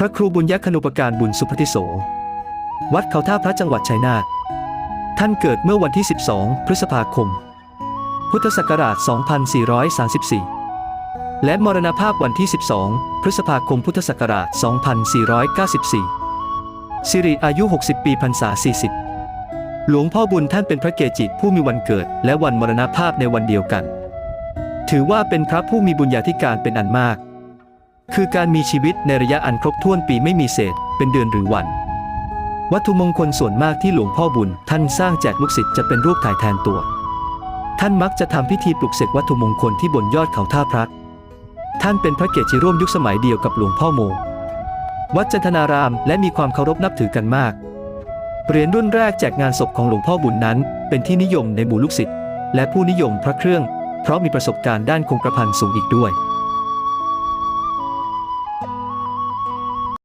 พระครูบุญยคณูปการบุญสุพธิโส วัดเขาท่าพระจังหวัดชัยนาท ท่านเกิดเมื่อวันที่ 12 พฤษภาคม พุทธศักราช 2434 และมรณภาพวันที่ 12 พฤษภาคม พุทธศักราช 2494 สิริอายุ 60 ปีพรรษา 40 หลวงพ่อบุญท่านเป็นพระเกจิผู้มีวันเกิด และวันมรณภาพในวันเดียวกัน ถือว่าเป็นพระผู้มีบุญญาธิการเป็นอันมาก คือการมีชีวิตในระยะอันครบถ้วนปีไม่มีเศษ เป็นเดือนหรือวัน วัตถุมงคลส่วนมากที่หลวงพ่อบุญ ท่านสร้างแจกลูกศิษย์จะเป็นรูปถ่ายแทนตัว ท่านมักจะทำพิธีปลุกเสกวัตถุมงคลที่บนยอดเขาท่าพระท่านเป็นพระเกจิร่วมยุคสมัยเดียวกับหลวงพ่อโม วัดจันทนารามและมีความเคารพนับถือกันมากเหรียญรุ่นแรกแจกงานศพของหลวงพ่อบุญนั้น เป็นที่นิยมในหมู่ลูกศิษย์และผู้นิยมพระเครื่อง เพราะมีประสบการณ์ด้านคงกระพันสูงอีกด้วย